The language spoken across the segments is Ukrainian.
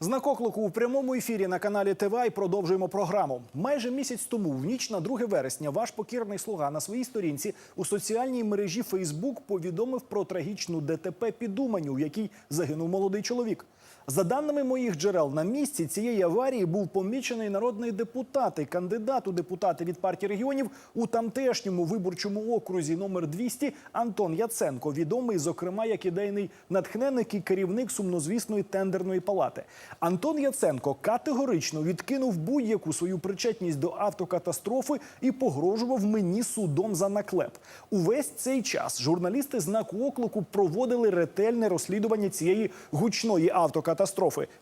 Знак оклику у прямому ефірі на каналі ТВА і продовжуємо програму. Майже місяць тому, в ніч на 2 вересня, ваш покірний слуга на своїй сторінці у соціальній мережі Фейсбук повідомив про трагічну ДТП під Уманю, в якій загинув молодий чоловік. За даними моїх джерел, на місці цієї аварії був помічений народний депутат і кандидат у депутати від партії регіонів у тамтешньому виборчому окрузі номер 200 Антон Яценко, відомий, зокрема, як ідейний натхненник і керівник сумнозвісної тендерної палати. Антон Яценко категорично відкинув будь-яку свою причетність до автокатастрофи і погрожував мені судом за наклеп. Увесь цей час журналісти знаку оклику проводили ретельне розслідування цієї гучної автокатастрофи.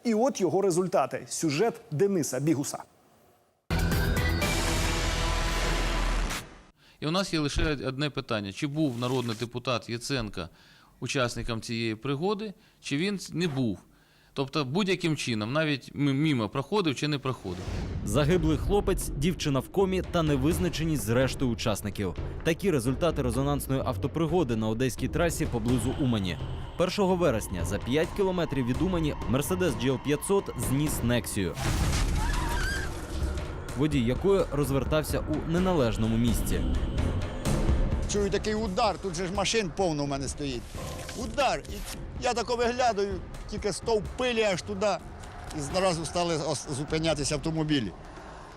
І от його результати. Сюжет Дениса Бігуса. І у нас є лише одне питання: чи був народний депутат Яценка учасником цієї пригоди, чи він не був. Тобто будь-яким чином, навіть мімо проходив чи не проходив. Загиблий хлопець, дівчина в комі та невизначеність з рештою учасників. Такі результати резонансної автопригоди на одеській трасі поблизу Умані. 1 вересня за 5 кілометрів від Умані Мерседес GL500 зніс Нексію. Водій якої розвертався у неналежному місці. Чую такий удар, тут же ж машин повно в мене стоїть. Удар. І я тако виглядаю, тільки стовп пилі аж туди. І зразу стали зупинятися автомобілі.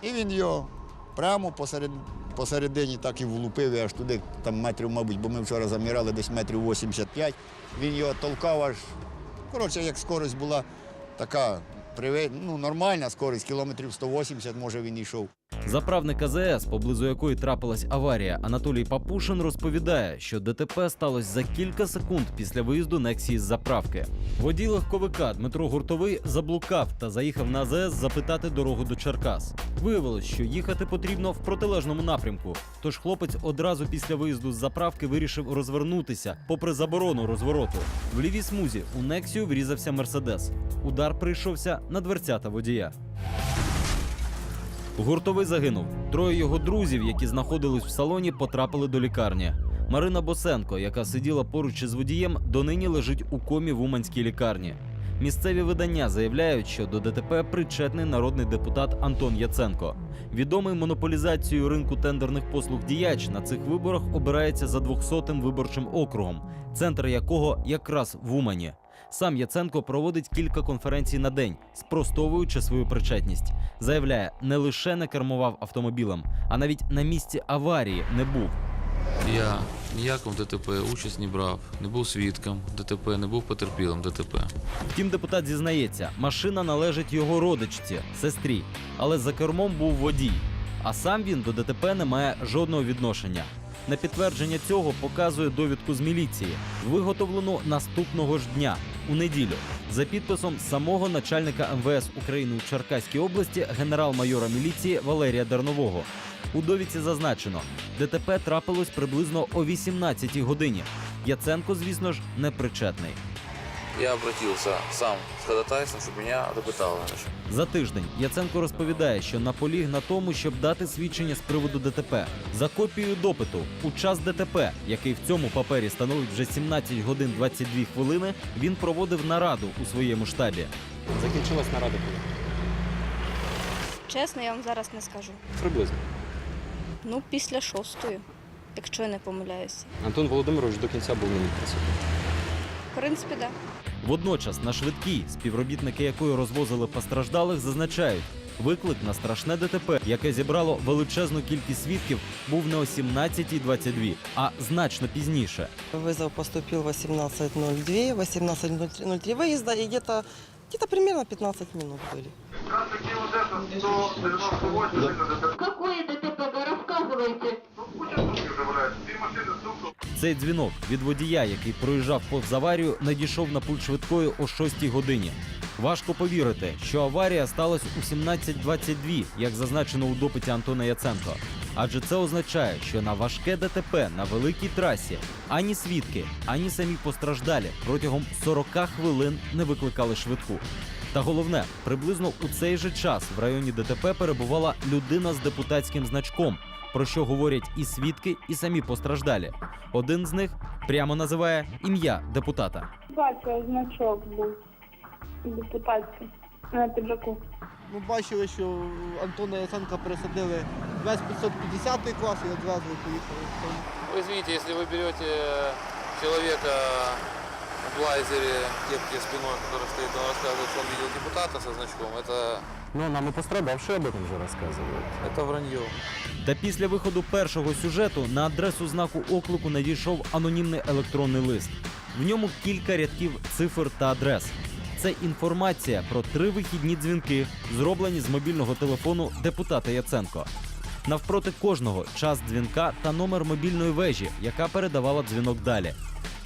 І він його прямо посеред, посередині так і влупив, і аж туди, там метрів, мабуть, бо ми вчора заміряли десь метрів 85. Він його толкав аж. Коротше, як скорість була така ну, нормальна скорість, кілометрів 180, може він йшов. Заправник АЗС, поблизу якої трапилась аварія, Анатолій Папушин розповідає, що ДТП сталося за кілька секунд після виїзду Нексії з заправки. Водій легковика Дмитро Гуртовий заблукав та заїхав на АЗС запитати дорогу до Черкас. Виявилось, що їхати потрібно в протилежному напрямку. Тож хлопець одразу після виїзду з заправки вирішив розвернутися, попри заборону розвороту. В лівій смузі у Нексію врізався Мерседес. Удар прийшовся на дверцята водія. Гуртовий загинув. Троє його друзів, які знаходились в салоні, потрапили до лікарні. Марина Босенко, яка сиділа поруч із водієм, донині лежить у комі в Уманській лікарні. Місцеві видання заявляють, що до ДТП причетний народний депутат Антон Яценко. Відомий монополізацією ринку тендерних послуг діяч на цих виборах обирається за 200-м виборчим округом, центр якого якраз в Умані. Сам Яценко проводить кілька конференцій на день, спростовуючи свою причетність. Заявляє, не лише не кермував автомобілем, а навіть на місці аварії не був. Я ніякому ДТП участь не брав, не був свідком ДТП, не був потерпілим ДТП. Втім, депутат зізнається, машина належить його родичці, сестрі, але за кермом був водій. А сам він до ДТП не має жодного відношення. На підтвердження цього показує довідку з міліції, виготовлену наступного ж дня у неділю, за підписом самого начальника МВС України у Черкаській області генерал-майора міліції Валерія Дарнового. У довідці зазначено, ДТП трапилось приблизно о 18-й годині. Яценко, звісно ж, не причетний. Я обратився сам з ходатайством, щоб мене допитали. За тиждень Яценко розповідає, що наполіг на тому, щоб дати свідчення з приводу ДТП. За копією допиту у час ДТП, який в цьому папері становить вже 17 годин 22 хвилини, він проводив нараду у своєму штабі. Закінчилась нарада коли? Чесно, я вам зараз не скажу. Приблизно. Ну, після шостої, якщо я не помиляюся. Антон Володимирович до кінця був на ній присутній. В принципі, так. Да. Водночас на швидкій, співробітники якої розвозили постраждалих, зазначають. Виклик на страшне ДТП, яке зібрало величезну кількість свідків, був не о 17.22, а значно пізніше. Вызов поступил 18.02, 18.03 выезда и где-то где примерно 15 минут были. Какое ДТП вы рассказываете? Цей дзвінок від водія, який проїжджав повз аварію, надійшов на пульт швидкої о 6 годині. Важко повірити, що аварія сталася у 17.22, як зазначено у допиті Антона Яценко. Адже це означає, що на важке ДТП на великій трасі ані свідки, ані самі постраждалі протягом 40 хвилин не викликали швидку. Та головне, приблизно у цей же час в районі ДТП перебувала людина з депутатським значком, про що говорять і свідки, і самі постраждалі. Один з них прямо називає ім'я депутата. Бачу, значок був депутатський. На піджаку. Ми бачили, що Антона Яценка пересадили весь 550 клас і одразу поїхали. в тому. Вы извините, если вы берете человека в блайзере, кепке спиной, который стоит, он рассказывает, что он видел депутата со значком, это, Ну, нам и пострадавшие об этом же рассказывают. это вранье. Та після виходу першого сюжету на адресу знаку оклику надійшов анонімний електронний лист. В ньому кілька рядків цифр та адрес. Це інформація про три вихідні дзвінки, зроблені з мобільного телефону депутата Яценко. Навпроти кожного час дзвінка та номер мобільної вежі, яка передавала дзвінок далі.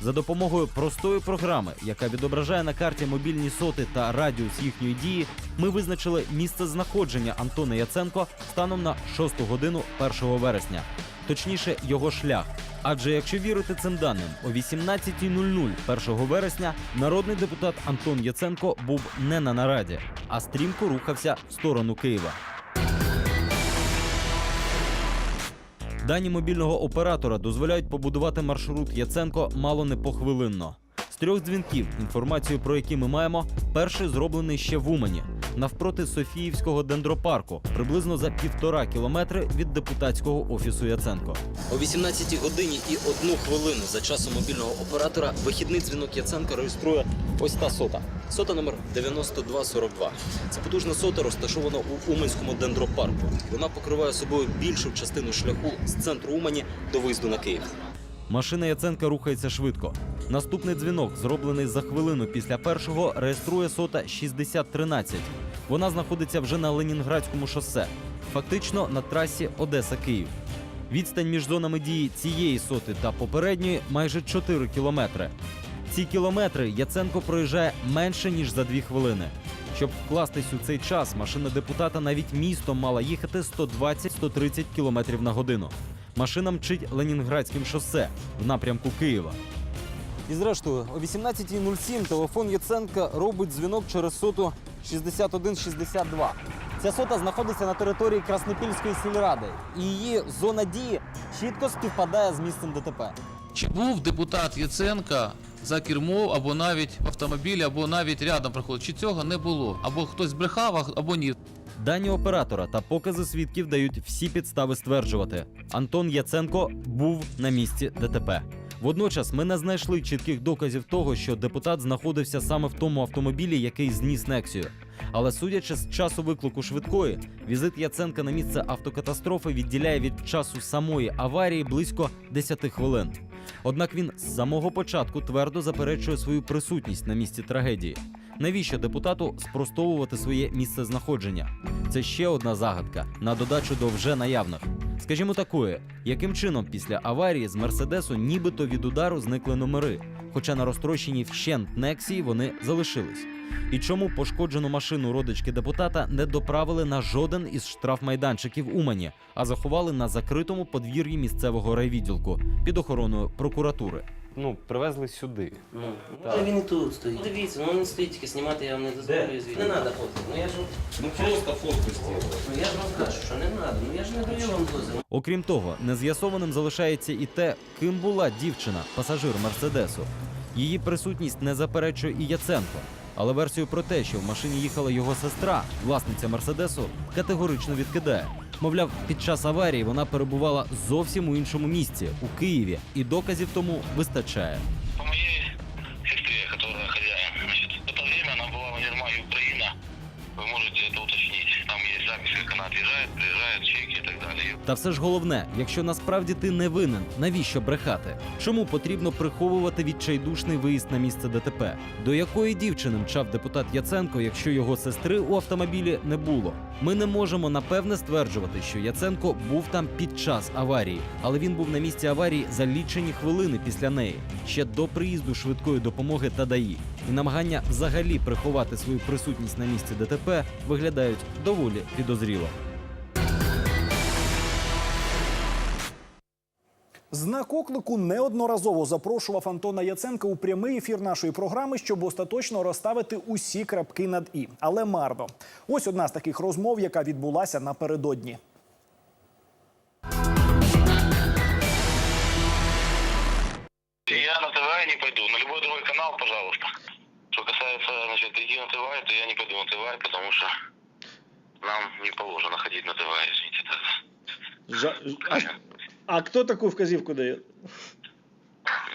За допомогою простої програми, яка відображає на карті мобільні соти та радіус їхньої дії, ми визначили місце знаходження Антона Яценко станом на 6 годину 1 вересня, точніше, його шлях. Адже якщо вірити цим даним, о 18.00 1 вересня народний депутат Антон Яценко був не на нараді, а стрімко рухався в сторону Києва. Дані мобільного оператора дозволяють побудувати маршрут Яценко мало не похвилинно. З трьох дзвінків, інформацію про які ми маємо, перший зроблений ще в Умані, навпроти Софіївського дендропарку, приблизно за півтора кілометри від депутатського офісу Яценко. О 18 годині і одну хвилину за часом мобільного оператора вихідний дзвінок Яценка реєструє ось та сота. Сота номер 9242. Це потужна сота розташована у Уманському дендропарку. Вона покриває собою більшу частину шляху з центру Умані до виїзду на Київ. Машина Яценка рухається швидко. Наступний дзвінок, зроблений за хвилину після першого, реєструє сота 6013. Вона знаходиться вже на Ленінградському шосе, фактично на трасі Одеса-Київ. Відстань між зонами дії цієї соти та попередньої майже 4 кілометри. Ці кілометри Яценко проїжджає менше ніж за 2 хвилини. Щоб вкластись у цей час, машина депутата навіть містом мала їхати 120-130 кілометрів на годину. Машина мчить Ленінградським шосе в напрямку Києва. І зрештою, о 18.07 телефон Яценка робить дзвінок через соту 6162. Ця сота знаходиться на території Краснопільської сільради, і її зона дії чітко співпадає з місцем ДТП. Чи був депутат Яценка за кермо, або навіть в автомобілі, або навіть рядом проходив? Чи цього не було? Або хтось брехав, або ні. Дані оператора та покази свідків дають всі підстави стверджувати. Антон Яценко був на місці ДТП. Водночас ми не знайшли чітких доказів того, що депутат знаходився саме в тому автомобілі, який зніс Нексію. Але судячи з часу виклику швидкої, візит Яценка на місце автокатастрофи відділяє від часу самої аварії близько 10 хвилин. Однак він з самого початку твердо заперечує свою присутність на місці трагедії. Навіщо депутату спростовувати своє місце знаходження? Це ще одна загадка на додачу до вже наявних. Скажімо такої, яким чином після аварії з мерседесу нібито від удару зникли номери, хоча на розтрощеній вщент Нексії вони залишились. І чому пошкоджену машину родички депутата не доправили на жоден із штрафмайданчиків Умані, а заховали на закритому подвір'ї місцевого райвідділку під охороною прокуратури. Ну, привезли сюди. Ну, може він і тут стоїть. Дивіться, ну він стоїть тільки знімати, я вам не дозволю звідти. Не треба фото. Ну я ж ну, просто фотку зробив. Ну я ж вам кажу, що не треба. Ну я ж не даю вам дозвіл. Окрім того, нез'ясованим залишається і те, ким була дівчина, пасажир Мерседесу. Її присутність не заперечує і Яценко. Але версію про те, що в машині їхала його сестра, власниця Мерседесу, категорично відкидає. Мовляв, під час аварії вона перебувала зовсім у іншому місці у Києві, і доказів тому вистачає. Та все ж головне, якщо насправді ти не винен, навіщо брехати? Чому потрібно приховувати відчайдушний виїзд на місце ДТП? До якої дівчини мчав депутат Яценко, якщо його сестри у автомобілі не було? Ми не можемо напевне стверджувати, що Яценко був там під час аварії, але він був на місці аварії за лічені хвилини після неї, ще до приїзду швидкої допомоги та ДАІ. І намагання взагалі приховати свою присутність на місці ДТП виглядають доволі підозріло. Знак оклику неодноразово запрошував Антона Яценка у прямий ефір нашої програми, щоб остаточно розставити усі крапки над і. Але марно. Ось одна з таких розмов, яка відбулася напередодні. Я на ТВ не пойду. На любой другой канал, пожалуйста. Что касается, значит, на ТВАЙ, то я не пойду на ТВАЙ, потому что нам не положено ходить на ТВАЙ, извините. Это- А, кто такую вказівку дає?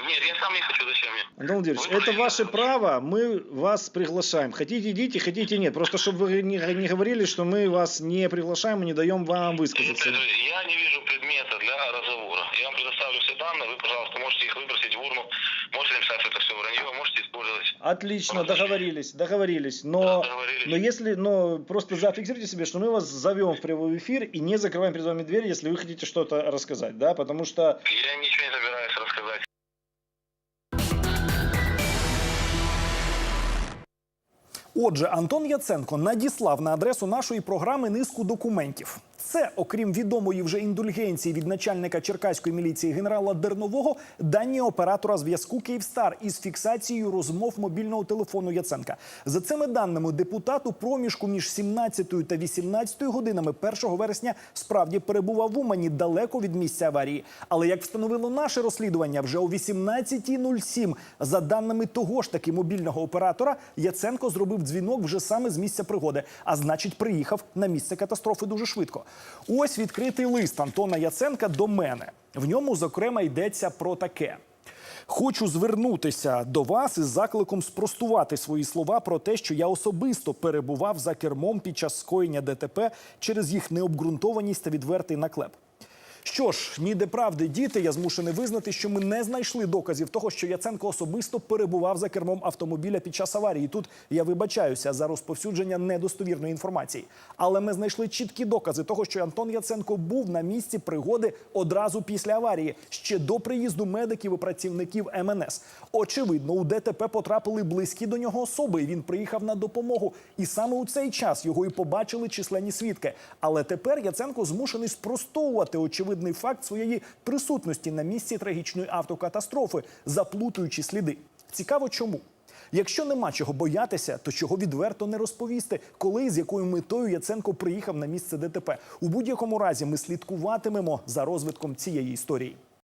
Нет, я сам не хочу, зачем мне? Антон Владимирович, это ваше право, мы вас приглашаем. Хотите идите, хотите нет. Просто чтобы вы не, не говорили, что мы вас не приглашаем и не даем вам высказаться. Я не вижу предмета для разговора. Я вам предоставлю все данные, вы, пожалуйста, можете их выбросить в урну, можете написать, что это все вранье, можете использовать. Отлично, договорились, договорились. Но, Договорились. но если, но просто зафиксируйте себе, что мы вас зовем в прямой эфир и не закрываем перед вами дверь, если вы хотите что-то рассказать, да, потому что Я ничего не собираюсь рассказать. Отже, Антон Яценко надіслав на адресу нашої програми низку документів. Це, окрім відомої вже індульгенції від начальника черкаської міліції генерала Дернового, дані оператора зв'язку Київстар із фіксацією розмов мобільного телефону Яценка. За цими даними, депутат у проміжку між 17 та 18 годинами 1 вересня справді перебував в Умані далеко від місця аварії. Але як встановило наше розслідування, вже о 18.07, за даними того ж таки мобільного оператора, Яценко зробив дзвінок вже саме з місця пригоди, а значить, приїхав на місце катастрофи дуже швидко. Ось відкритий лист Антона Яценка до мене. В ньому, зокрема, йдеться про таке. Хочу звернутися до вас із закликом спростувати свої слова про те, що я особисто перебував за кермом під час скоєння ДТП через їх необґрунтованість та відвертий наклеп. Що ж, ніде правди діти, я змушений визнати, що ми не знайшли доказів того, що Яценко особисто перебував за кермом автомобіля під час аварії. Тут я вибачаюся за розповсюдження недостовірної інформації. Але ми знайшли чіткі докази того, що Антон Яценко був на місці пригоди одразу після аварії, ще до приїзду медиків і працівників МНС. Очевидно, у ДТП потрапили близькі до нього особи. і Він приїхав на допомогу. І саме у цей час його і побачили численні свідки. Але тепер Яценко змушений спростовувати очевидний факт своєї присутності на місці трагічної автокатастрофи, заплутуючи сліди. Цікаво, чому. Якщо нема чого боятися, то чого відверто не розповісти, коли і з якою метою Яценко приїхав на місце ДТП. У будь-якому разі ми слідкуватимемо за розвитком цієї історії.